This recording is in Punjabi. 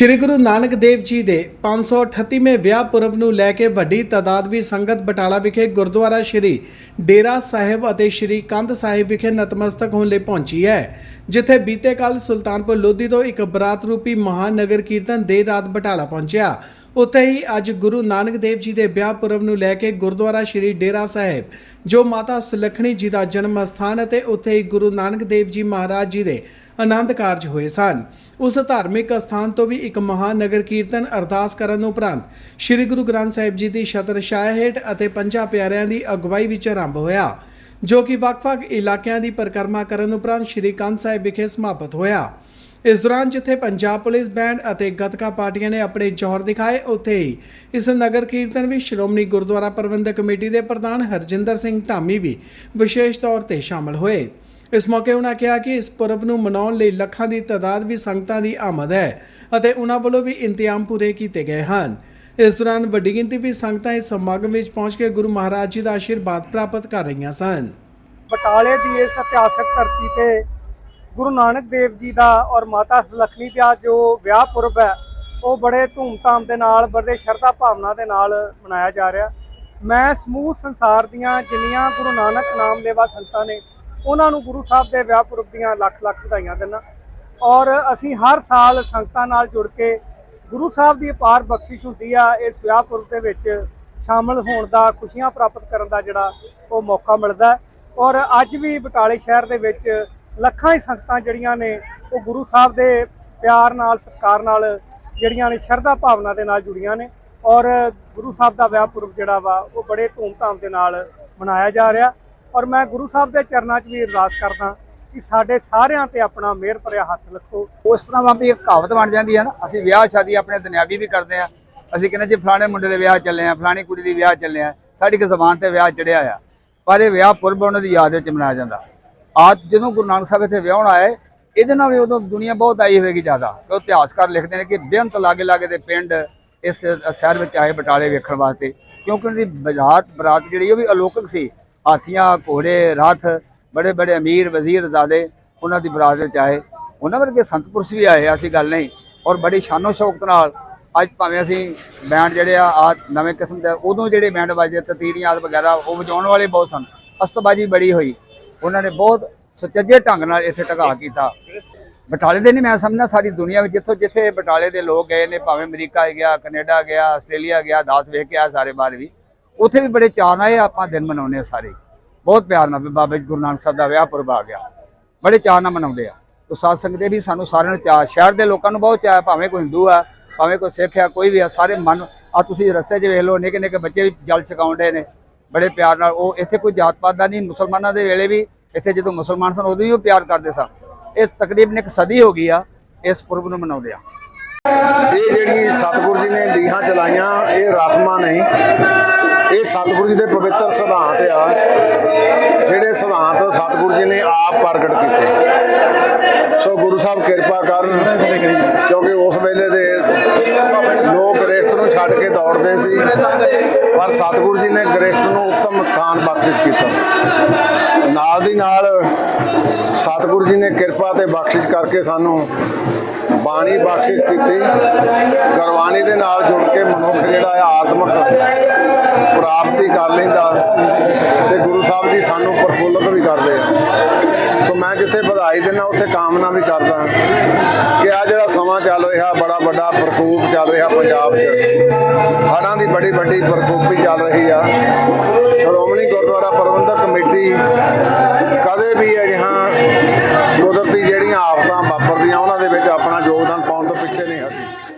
ਸ਼੍ਰੀ ਗੁਰੂ ਨਾਨਕ ਦੇਵ ਜੀ ਦੇ 538ਵੇਂ ਵਿਆਹ ਪੁਰਬ ਨੂੰ ਲੈ ਕੇ ਵੱਡੀ ਤਾਦਾਦ ਵੀ ਸੰਗਤ ਬਟਾਲਾ ਵਿਖੇ ਗੁਰਦੁਆਰਾ ਸ਼੍ਰੀ ਡੇਰਾ ਸਾਹਿਬ ਅਤੇ ਸ਼੍ਰੀ ਕੰਧ ਸਾਹਿਬ ਵਿਖੇ ਨਤਮਸਤਕ ਹੋਣ ਲਈ ਪਹੁੰਚੀ ਹੈ, ਜਿੱਥੇ ਬੀਤੇ ਕੱਲ ਸੁਲਤਾਨਪੁਰ ਲੋਧੀ ਤੋਂ ਇੱਕ ਬਰਾਤ ਰੂਪੀ ਮਹਾਨਗਰ ਕੀਰਤਨ ਦੇਰ ਰਾਤ ਬਟਾਲਾ ਪਹੁੰਚਿਆ। ਉੱਥੇ ਹੀ ਅੱਜ ਗੁਰੂ ਨਾਨਕ ਦੇਵ ਜੀ ਦੇ ਵਿਆਹ ਪੁਰਬ ਨੂੰ ਲੈ ਕੇ ਗੁਰਦੁਆਰਾ ਸ਼੍ਰੀ ਡੇਰਾ ਸਾਹਿਬ, ਜੋ ਮਾਤਾ ਸੁਲੱਖਣੀ ਜੀ ਦਾ ਜਨਮ ਸਥਾਨ ਅਤੇ ਉੱਥੇ ਹੀ ਗੁਰੂ ਨਾਨਕ ਦੇਵ ਜੀ ਮਹਾਰਾਜ ਜੀ ਦੇ ਆਨੰਦ ਕਾਰਜ ਹੋਏ ਸਨ। ਉਸ ਧਾਰਮਿਕ ਅਸਥਾਨ ਤੋਂ ਵੀ ਇੱਕ ਮਹਾਨਗਰ ਕੀਰਤਨ ਅਰਦਾਸ ਕਰਨ ਉਪਰੰਤ ਸ੍ਰੀ ਗੁਰੂ ਗ੍ਰੰਥ ਸਾਹਿਬ ਜੀ ਦੀ ਛਤਰ ਹੇਠ ਅਤੇ ਪੰਜਾਂ ਪਿਆਰਿਆਂ ਦੀ ਅਗਵਾਈ ਵਿੱਚ ਆਰੰਭ ਹੋਇਆ, ਜੋ ਕਿ ਵੱਖ-ਵੱਖ ਇਲਾਕਿਆਂ ਦੀ ਪਰਿਕਰਮਾ ਕਰਨ ਉਪਰੰਤ ਸ੍ਰੀ ਕੰਧ ਸਾਹਿਬ ਵਿਖੇ ਸਮਾਪਤ ਹੋਇਆ। ਇਸ ਦੌਰਾਨ ਜਿੱਥੇ ਪੰਜਾਬ ਪੁਲਿਸ ਬੈਂਡ ਅਤੇ ਗਤਕਾ ਪਾਰਟੀਆਂ ਨੇ ਆਪਣੇ ਜ਼ੋਹਰ ਦਿਖਾਏ, ਉੱਥੇ ਹੀ ਇਸ ਨਗਰ ਕੀਰਤਨ ਵਿੱਚ ਸ਼੍ਰੋਮਣੀ ਗੁਰਦੁਆਰਾ ਪ੍ਰਬੰਧਕ ਕਮੇਟੀ ਦੇ ਪ੍ਰਧਾਨ ਹਰਜਿੰਦਰ ਸਿੰਘ ਧਾਮੀ ਵੀ ਵਿਸ਼ੇਸ਼ ਤੌਰ ਤੇ ਸ਼ਾਮਲ ਹੋਏ। ਇਸ ਮੌਕੇ ਉਹਨਾਂ ਕਿਹਾ ਕਿ ਇਸ ਪੁਰਬ ਨੂੰ ਮਨਾਉਣ ਲਈ ਲੱਖਾਂ ਦੀ ਤਾਦਾਦ ਵੀ ਸੰਗਤਾਂ ਦੀ ਆਮਦ ਹੈ ਅਤੇ ਉਹਨਾਂ ਵੱਲੋਂ ਵੀ ਇੰਤਜ਼ਾਮ ਪੂਰੇ ਕੀਤੇ ਗਏ ਹਨ। ਇਸ ਦੌਰਾਨ ਵੱਡੀ ਗਿਣਤੀ ਵਿੱਚ ਸੰਗਤਾਂ ਇਸ ਸਮਾਗਮ ਵਿੱਚ ਪਹੁੰਚ ਕੇ ਗੁਰੂ ਮਹਾਰਾਜ ਜੀ ਦਾ ਆਸ਼ੀਰਵਾਦ ਪ੍ਰਾਪਤ ਕਰ ਰਹੀਆਂ ਸਨ। ਬਟਾਲੇ ਦੀ ਇਸ ਇਤਿਹਾਸਕ ਧਰਤੀ ਤੇ ਗੁਰੂ ਨਾਨਕ ਦੇਵ ਜੀ ਦਾ ਔਰ ਮਾਤਾ ਸੁਲੱਖਣੀ ਦਾ ਜੋ ਵਿਆਹ ਪੁਰਬ ਹੈ, ਉਹ ਬੜੇ ਧੂਮਧਾਮ ਦੇ ਨਾਲ, ਬੜੇ ਸ਼ਰਧਾ ਭਾਵਨਾ ਦੇ ਨਾਲ ਮਨਾਇਆ ਜਾ ਰਿਹਾ। ਮੈਂ ਸਮੂਹ ਸੰਸਾਰ ਦੀਆਂ ਜਿੰਨੀਆਂ ਗੁਰੂ ਨਾਨਕ ਨਾਮ ਲੇਵਾ ਸੰਤਾਂ ਨੇ ਉਹਨਾਂ ਨੂੰ ਗੁਰੂ ਸਾਹਿਬ ਦੇ ਵਿਆਹ ਪੁਰਬ ਦੀਆਂ ਲੱਖ ਲੱਖ ਵਧਾਈਆਂ ਦਿੰਦਾ। ਔਰ ਅਸੀਂ ਹਰ ਸਾਲ ਸੰਗਤਾਂ ਨਾਲ ਜੁੜ ਕੇ ਗੁਰੂ ਸਾਹਿਬ ਦੀ ਅਪਾਰ ਬਖਸ਼ਿਸ਼ ਹੁੰਦੀ ਆ, ਇਸ ਵਿਆਹ ਪੁਰਬ ਦੇ ਵਿੱਚ ਸ਼ਾਮਲ ਹੋਣ ਦਾ, ਖੁਸ਼ੀਆਂ ਪ੍ਰਾਪਤ ਕਰਨ ਦਾ ਜਿਹੜਾ ਉਹ ਮੌਕਾ ਮਿਲਦਾ ਔਰ ਅੱਜ ਵੀ ਬਟਾਲੇ ਸ਼ਹਿਰ ਦੇ ਵਿੱਚ ਲੱਖਾਂ ਹੀ ਸੰਗਤਾਂ ਜਿਹੜੀਆਂ ਨੇ, ਉਹ ਗੁਰੂ ਸਾਹਿਬ ਦੇ ਪਿਆਰ ਨਾਲ, ਸਤਿਕਾਰ ਨਾਲ ਜਿਹੜੀਆਂ ਨੇ, ਸ਼ਰਧਾ ਭਾਵਨਾ ਦੇ ਨਾਲ ਜੁੜੀਆਂ ਨੇ। ਔਰ ਗੁਰੂ ਸਾਹਿਬ ਦਾ ਵਿਆਹ ਪੁਰਬ ਜਿਹੜਾ ਵਾ, ਉਹ ਬੜੇ ਧੂਮਧਾਮ ਦੇ ਨਾਲ ਮਨਾਇਆ ਜਾ ਰਿਹਾ। ਔਰ ਮੈਂ ਗੁਰੂ ਸਾਹਿਬ ਦੇ ਚਰਨਾਂ 'ਚ ਵੀ ਅਰਦਾਸ ਕਰਦਾ ਕਿ ਸਾਡੇ ਸਾਰਿਆਂ ਤੇ ਆਪਣਾ ਮਿਹਰ ਭਰਿਆ ਹੱਥ ਰੱਖੋ। ਉਸ ਤਰ੍ਹਾਂ ਵਾਂ ਵੀ ਕਹਾਵਤ ਬਣ ਜਾਂਦੀ ਹੈ ਨਾ, ਅਸੀਂ ਵਿਆਹ ਸ਼ਾਦੀ ਆਪਣੇ ਦੁਨਿਆਵੀ ਵੀ ਕਰਦੇ ਆ ਅਸੀਂ ਕਹਿੰਦੇ ਜੀ ਫਲਾਣੇ ਮੁੰਡੇ ਦੇ ਵਿਆਹ ਚੱਲੇ ਆ ਫਲਾਣੀ ਕੁੜੀ ਦੀ ਵਿਆਹ ਚੱਲੇ ਆ ਸਾਡੀ ਕਿ ਜ਼ਬਾਨ ਤੇ ਵਿਆਹ ਚੜਿਆ ਆ। ਪਰ ਇਹ ਵਿਆਹ ਪੁਰਬ ਉਹਨਾਂ ਦੀ ਯਾਦ ਵਿੱਚ ਮਨਾਇਆ ਜਾਂਦਾ। ਅੱਜ ਜਦੋਂ ਗੁਰੂ ਨਾਨਕ ਸਾਹਿਬ ਇੱਥੇ ਵਿਆਹਣ ਆਏ, ਇਹਦੇ ਨਾਲ ਵੀ ਉਦੋਂ ਦੁਨੀਆ ਬਹੁਤ ਆਈ ਹੋਵੇਗੀ ਜ਼ਿਆਦਾ। ਉਹ ਇਤਿਹਾਸਕਾਰ ਲਿਖਦੇ ਨੇ ਕਿ ਬੇਅੰਤ ਲਾਗੇ ਲਾਗੇ ਦੇ ਪਿੰਡ ਇਸ ਸ਼ਹਿਰ ਵਿੱਚ ਆਏ ਬਟਾਲੇ ਵੇਖਣ ਵਾਸਤੇ। ਕਿਉਂਕਿ ਉਹਨਾਂ ਦੀ ਬਜਾਤ ਬਰਾਤ ਜਿਹੜੀ ਉਹ ਵੀ ਅਲੌਕਿਕ ਸੀ। ਹਾਥੀਆਂ, ਘੋੜੇ, ਰਥ, ਬੜੇ ਬੜੇ ਅਮੀਰ, ਵਜ਼ੀਰ ਜ਼ਾਦੇ ਉਹਨਾਂ ਦੀ ਬਰਾਤ 'ਚ ਆਏ। ਉਹਨਾਂ ਵਰਗੇ ਸੰਤ ਪੁਰਸ਼ ਵੀ ਆਏ, ਐਸੀ ਗੱਲ ਨਹੀਂ। ਔਰ ਬੜੀ ਸ਼ਾਨੋ ਸ਼ੌਕਤ ਨਾਲ ਅੱਜ ਭਾਵੇਂ ਅਸੀਂ ਬੈਂਡ ਜਿਹੜੇ ਆ ਆ ਨਵੇਂ ਕਿਸਮ ਦੇ ਉਦੋਂ ਜਿਹੜੇ ਬੈਂਡ ਵੱਜਦੇ ਤਤੀਰੀਆਂ ਆਦਿ ਵਗੈਰਾ, ਉਹ ਵਜਾਉਣ ਵਾਲੇ ਬਹੁਤ ਸਨ। ਅਸਤਬਾਜੀ ਬੜੀ ਹੋਈ। ਉਹਨਾਂ ਨੇ ਬਹੁਤ ਸੁਚੱਜੇ ਢੰਗ ਨਾਲ ਇੱਥੇ ਢਗਾ ਕੀਤਾ। ਬਟਾਲੇ ਦੇ ਨਹੀਂ, ਮੈਂ ਸਮਝਦਾ ਸਾਰੀ ਦੁਨੀਆ ਵਿੱਚ ਜਿੱਥੋਂ ਜਿੱਥੇ ਬਟਾਲੇ ਦੇ ਲੋਕ ਗਏ ਨੇ, ਭਾਵੇਂ ਅਮਰੀਕਾ ਗਿਆ, ਕੈਨੇਡਾ ਗਿਆ, ਆਸਟ੍ਰੇਲੀਆ ਗਿਆ, ਦਾਸ ਵੇਖ ਕੇ ਆ ਸਾਰੇ ਬਾਹਰ ਵੀ। ਉੱਥੇ ਵੀ ਬੜੇ ਚਾਅ ਨਾਲ ਇਹ ਆਪਾਂ ਦਿਨ ਮਨਾਉਂਦੇ ਆ ਸਾਰੇ। ਬਹੁਤ ਪਿਆਰ ਨਾਲ ਵੀ ਬਾਬਾ ਜੀ ਗੁਰੂ ਨਾਨਕ ਸਾਹਿਬ ਦਾ ਵਿਆਹ ਪੁਰਬ ਆ ਗਿਆ। ਬੜੇ ਚਾਅ ਨਾਲ ਮਨਾਉਂਦੇ ਆ। ਤੋ ਸਾਧ ਸੰਗਤ ਦੇ ਵੀ ਸਾਨੂੰ ਸਾਰਿਆਂ ਨੂੰ ਚਾਅ, ਸ਼ਹਿਰ ਦੇ ਲੋਕਾਂ ਨੂੰ ਬਹੁਤ ਚਾਅ ਭਾਵੇਂ ਕੋਈ ਹਿੰਦੂ ਆ, ਭਾਵੇਂ ਕੋਈ ਸਿੱਖ ਆ, ਕੋਈ ਵੀ ਆ, ਸਾਰੇ ਮਨ ਆ ਤੁਸੀਂ ਰਸਤੇ 'ਚ ਵੇਖ ਲਓ ਨਿੱਕੇ ਨਿੱਕੇ ਬੱਚੇ ਵੀ ਜਲ ਛਕਾਉਂਦੇ ਨੇ। ਬੜੇ ਪਿਆਰ ਨਾਲ ਉਹ ਇੱਥੇ ਕੋਈ ਜਾਤ ਪਾਤ ਦਾ ਨਹੀਂ, ਮੁਸਲਮਾਨਾਂ ਦੇ ਵੇਲੇ ਵੀ ਇੱਥੇ ਜਦੋਂ ਮੁਸਲਮਾਨ ਸਨ ਉਦੋਂ ਵੀ ਉਹ ਪਿਆਰ ਕਰਦੇ ਸਨ। ਇਸ ਤਕਰੀਬਨ ਇੱਕ ਸਦੀ ਹੋ ਗਈ ਆ, ਇਸ ਪੁਰਬ ਨੂੰ ਮਨਾਉਂਦੇ ਆ। ਇਹ ਜਿਹੜੀ ਸਤਿਗੁਰੂ ਜੀ ਨੇ ਲੀਹਾਂ ਚਲਾਈਆਂ, ਇਹ ਰਸਮਾਂ ਨਹੀਂ। ਇਹ ਸਤਿਗੁਰੂ ਜੀ ਦੇ ਪਵਿੱਤਰ ਸਿਧਾਂਤ ਆ। ਜਿਹੜੇ ਸਿਧਾਂਤ ਸਤਿਗੁਰੂ ਜੀ ਨੇ ਆਪ ਪ੍ਰਗਟ ਕੀਤੇ। ਸੋ ਗੁਰੂ ਸਾਹਿਬ ਕਿਰਪਾ ਕਰਨ, ਕਿਉਂਕਿ ਉਸ ਵੇਲੇ ਦੇ ਲੋਕ ਗ੍ਰਸਥ ਨੂੰ ਛੱਡ ਕੇ ਦੌੜਦੇ ਸੀ, ਪਰ ਸਤਿਗੁਰੂ ਜੀ ਨੇ ਗ੍ਰਸਥ ਨੂੰ ਉੱਤਮ ਸਥਾਨ ਬਖਸ਼ਿਸ਼ ਕੀਤਾ। ਨਾਲ ਦੀ ਨਾਲ ਸਤਿਗੁਰੂ ਜੀ ਨੇ ਕਿਰਪਾ ਤੇ ਬਖਸ਼ਿਸ਼ ਕਰਕੇ ਸਾਨੂੰ ਬਾਣੀ ਬਖਸ਼ਿਸ਼ ਕੀਤੀ। ਗੁਰਬਾਣੀ ਦੇ ਨਾਲ ਜੁੜ ਕੇ ਮਨੁੱਖ ਜਿਹੜਾ ਹੈ ਆਤਮਿਕ ਪ੍ਰਾਪਤੀ ਕਰ ਲੈਂਦਾ ਤੇ ਗੁਰੂ ਸਾਹਿਬ ਜੀ ਸਾਨੂੰ ਪ੍ਰਫੁੱਲਤ ਵੀ ਕਰਦੇ ਆ। ਸੋ ਮੈਂ ਜਿੱਥੇ ਵਧਾਈ ਦਿੰਦਾ, ਉੱਥੇ ਕਾਮਨਾ ਵੀ ਕਰਦਾ ਕਿ ਆ ਜਿਹੜਾ ਸਮਾਂ ਚੱਲ ਰਿਹਾ, ਬੜਾ ਵੱਡਾ ਪ੍ਰਕੋਪ ਚੱਲ ਰਿਹਾ ਪੰਜਾਬ 'ਚ। ਹੜਾਂ ਦੀ ਬੜੀ ਵੱਡੀ ਪ੍ਰਕੋਪੀ ਚੱਲ ਰਹੀ ਆ। ਸ਼੍ਰੋਮਣੀ ਗੁਰਦੁਆਰਾ ਪ੍ਰਬੰਧਕ ਕਮੇਟੀ ਕਦੇ ਵੀ ਅਜਿਹਾ ਕੁਦਰਤੀ ਜਿਹੜੀਆਂ ਆਫਤਾਂ ਵਾਪਰਦੀਆਂ, ਉਹਨਾਂ ਦੇ ਵਿੱਚ ਆਪਣਾ ਯੋਗਦਾਨ ਪਾਉਣ ਤੋਂ ਪਿੱਛੇ ਨਹੀਂ ਹਟੀ